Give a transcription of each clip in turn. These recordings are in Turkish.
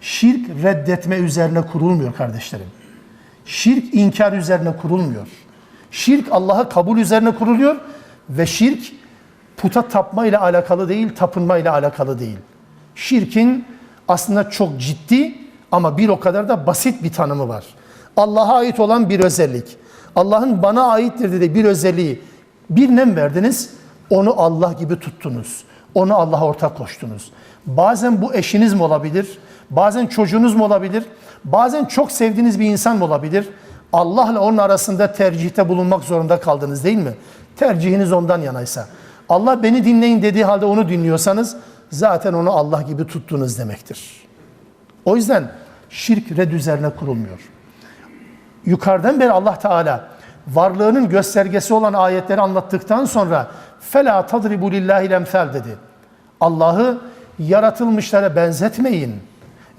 Şirk reddetme üzerine kurulmuyor kardeşlerim. Şirk inkar üzerine kurulmuyor. Şirk Allah'a kabul üzerine kuruluyor ve şirk puta tapma ile alakalı değil, tapınma ile alakalı değil. Şirkin aslında çok ciddi ama bir o kadar da basit bir tanımı var. Allah'a ait olan bir özellik. Allah'ın bana aittir dediği bir özelliği birine mi verdiniz? Onu Allah gibi tuttunuz. Onu Allah'a ortak koştunuz. Bazen bu eşiniz mi olabilir? Bazen çocuğunuz mu olabilir? Bazen çok sevdiğiniz bir insan mı olabilir? Allah'la onun arasında tercihte bulunmak zorunda kaldınız değil mi? Tercihiniz ondan yanaysa. Allah beni dinleyin dediği halde onu dinliyorsanız zaten onu Allah gibi tuttunuz demektir. O yüzden şirk red üzerine kurulmuyor. Yukarıdan beri Allah Teala varlığının göstergesi olan ayetleri anlattıktan sonra fela tadribu lillahi lemsal dedi. Allah'ı yaratılmışlara benzetmeyin.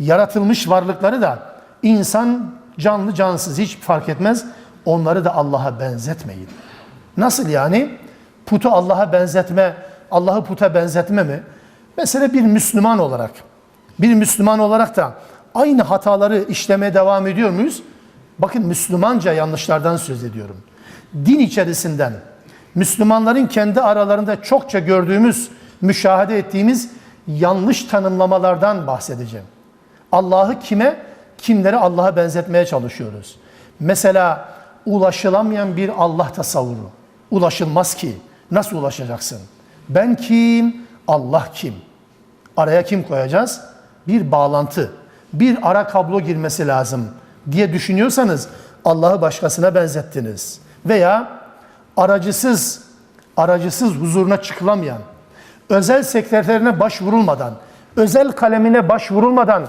Yaratılmış varlıkları da insan canlı cansız hiç fark etmez. Onları da Allah'a benzetmeyin. Nasıl yani? Putu Allah'a benzetme, Allah'ı puta benzetme mi? Mesela bir Müslüman olarak, bir Müslüman olarak da aynı hataları işlemeye devam ediyor muyuz? Bakın Müslümanca yanlışlardan söz ediyorum. Din içerisinden, Müslümanların kendi aralarında çokça gördüğümüz, müşahede ettiğimiz yanlış tanımlamalardan bahsedeceğim. Allah'ı kime, kimlere Allah'a benzetmeye çalışıyoruz. Mesela ulaşılamayan bir Allah tasavvuru. Ulaşılmaz ki. Nasıl ulaşacaksın? Ben kim? Allah kim? Araya kim koyacağız? Bir bağlantı, bir ara kablo girmesi lazım diye düşünüyorsanız Allah'ı başkasına benzettiniz. Veya aracısız, aracısız huzuruna çıkılamayan, özel sekreterine başvurulmadan, özel kalemine başvurulmadan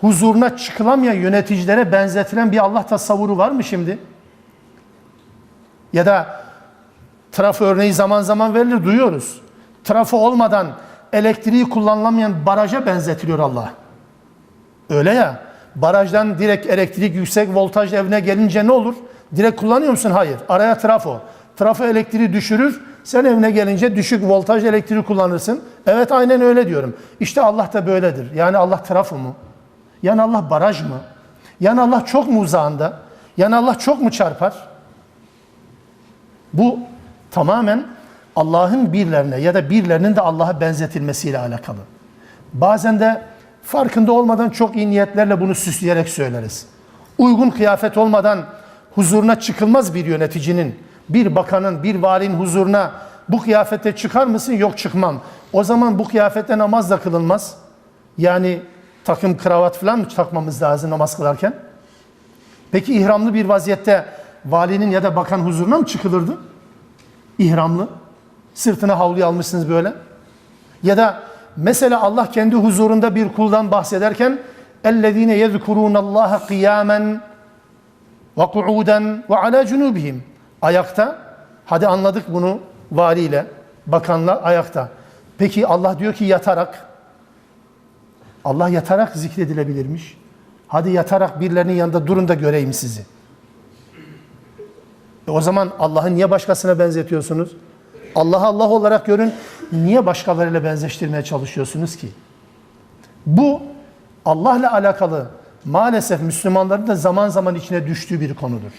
huzuruna çıkılamayan yöneticilere benzetilen bir Allah tasavvuru var mı şimdi? Ya da trafo örneği zaman zaman verilir, duyuyoruz. Trafo olmadan elektriği kullanılamayan baraja benzetiliyor Allah. Öyle ya, barajdan direkt elektrik yüksek voltaj evine gelince ne olur? Direkt kullanıyor musun? Hayır. Araya trafo. Trafo elektriği düşürür. Sen evine gelince düşük voltaj elektriği kullanırsın. Evet aynen öyle diyorum. İşte Allah da böyledir. Yani Allah trafo mu? Yani Allah baraj mı? Yani Allah çok mu uzağında? Yani Allah çok mu çarpar? Bu tamamen Allah'ın birlerine ya da birlerinin de Allah'a benzetilmesiyle alakalı. Bazen de farkında olmadan çok iyi niyetlerle bunu süsleyerek söyleriz. Uygun kıyafet olmadan huzuruna çıkılmaz bir yöneticinin, bir bakanın, bir valinin huzuruna bu kıyafette çıkar mısın? Yok çıkmam. O zaman bu kıyafette namaz da kılınmaz. Yani takım kravat falan mı takmamız lazım namaz kılarken? Peki ihramlı bir vaziyette valinin ya da bakan huzuruna mı çıkılırdı? İhramlı. Sırtına havluyu almışsınız böyle. Ya da mesela Allah kendi huzurunda bir kuldan bahsederken اَلَّذ۪ينَ يَذْكُرُونَ اللّٰهَ قِيَامًا وَقُعُودًا وَعَلَى جُنُوبِهِمْ Ayakta. Hadi anladık bunu valiyle, bakanla ayakta. Peki Allah diyor ki yatarak. Allah yatarak zikredilebilirmiş. Hadi yatarak birilerinin yanında durun da göreyim sizi. E o zaman Allah'ı niye başkasına benzetiyorsunuz? Allah'ı Allah olarak görün. Niye başkalarıyla benzeştirmeye çalışıyorsunuz ki? Bu Allah'la alakalı maalesef Müslümanların da zaman zaman içine düştüğü bir konudur.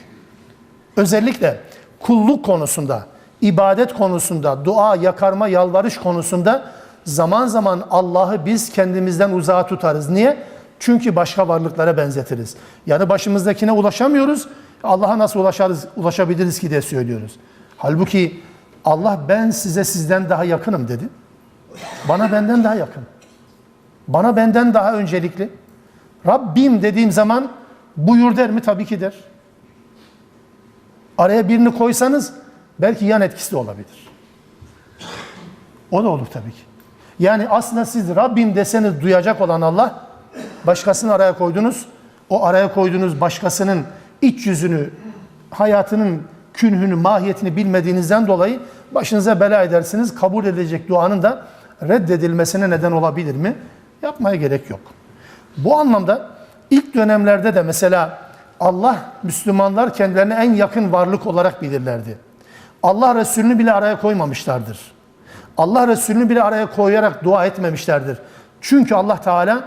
Özellikle kulluk konusunda, ibadet konusunda, dua, yakarma, yalvarış konusunda zaman zaman Allah'ı biz kendimizden uzağa tutarız. Niye? Çünkü başka varlıklara benzetiriz. Yani başımızdakine ulaşamıyoruz. Allah'a nasıl ulaşarız, ulaşabiliriz ki diye söylüyoruz. Halbuki Allah ben size sizden daha yakınım dedi. Bana benden daha yakın. Bana benden daha öncelikli. Rabbim dediğim zaman buyur der mi? Tabii ki der. Araya birini koysanız belki yan etkisi de olabilir. O da olur tabii ki. Yani aslında siz Rabbim deseniz duyacak olan Allah, başkasını araya koydunuz. O araya koyduğunuz başkasının iç yüzünü, hayatının künhünü, mahiyetini bilmediğinizden dolayı başınıza bela edersiniz. Kabul edilecek duanın da reddedilmesine neden olabilir mi? Yapmaya gerek yok. Bu anlamda ilk dönemlerde de mesela Allah Müslümanlar kendilerine en yakın varlık olarak bilirlerdi. Allah Resulünü bile araya koymamışlardır. Allah Resulü'nü bile araya koyarak dua etmemişlerdir. Çünkü Allah Teala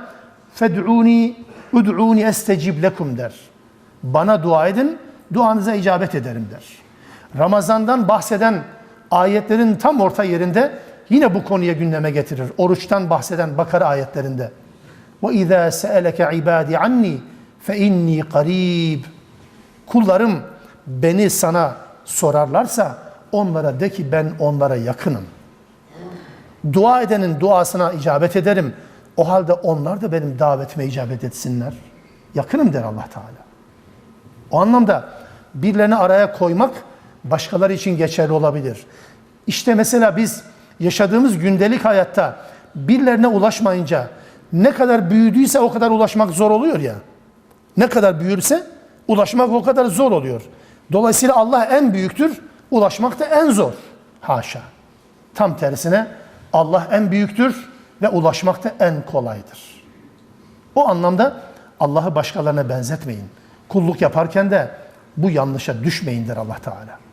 fed'uni ud'uni estecib lekum der. Bana dua edin, duanıza icabet ederim der. Ramazan'dan bahseden ayetlerin tam orta yerinde yine bu konuya gündeme getirir. Oruçtan bahseden Bakara ayetlerinde. Ve izâ se'eleke ibâdi anni fe inni qarib. Kullarım beni sana sorarlarsa onlara de ki ben onlara yakınım. Dua edenin duasına icabet ederim. O halde onlar da benim davetime icabet etsinler. Yakınım der Allah Teala. O anlamda birilerini araya koymak başkaları için geçerli olabilir. İşte mesela biz yaşadığımız gündelik hayatta birilerine ulaşmayınca ne kadar büyüdüyse o kadar ulaşmak zor oluyor ya. Ne kadar büyürse ulaşmak o kadar zor oluyor. Dolayısıyla Allah en büyüktür, ulaşmak da en zor. Haşa. Tam tersine Allah en büyüktür ve ulaşmak da en kolaydır. O anlamda Allah'ı başkalarına benzetmeyin. Kulluk yaparken de bu yanlışa düşmeyin der Allah Teala.